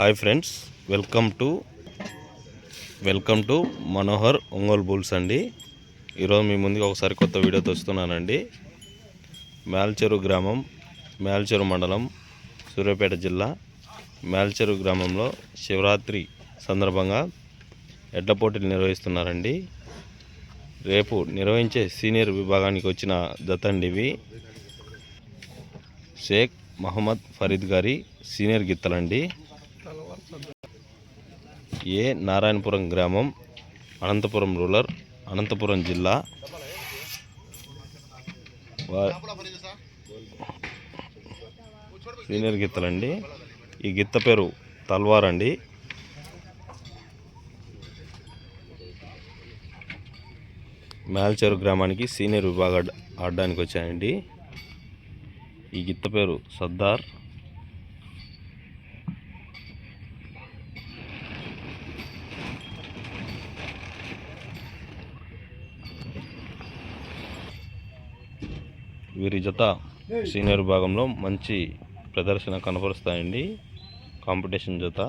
Hi friends welcome to welcome to Manohar Ongole bulls అండి. ఈరోజు మీ ముందుకు ఒకసారి కొత్త వీడియోతో వస్తున్నానండి. మేల్చెరు గ్రామం మేల్చెరు మండలం సూర్యాపేట జిల్లా మేల్చెరు గ్రామంలో శివరాత్రి సందర్భంగా ఎడ్ల పోటీలు నిర్వహిస్తున్నారండి. రేపు నిర్వహించే సీనియర్ విభాగానికి వచ్చిన జతండి షేక్ మహమ్మద్ ఫరీద్ గారి సీనియర్ గిత్తలండి. ఏ నారాయణపురం గ్రామం అనంతపురం రూరల్ అనంతపురం జిల్లా. వా- సీనియర్ గిత్తలండి ఈ గిత్త పేరు తల్వార్ అండి. మేల్చేరు గ్రామానికి సీనియర్ విభాగ ఆడడానికి వచ్చాయండి ఈ గిత్త పేరు సర్దార్. వీరి జత సీనియర్ భాగంలో మంచి ప్రదర్శన కనపరుస్తాయండి. కాంపిటీషన్ జత.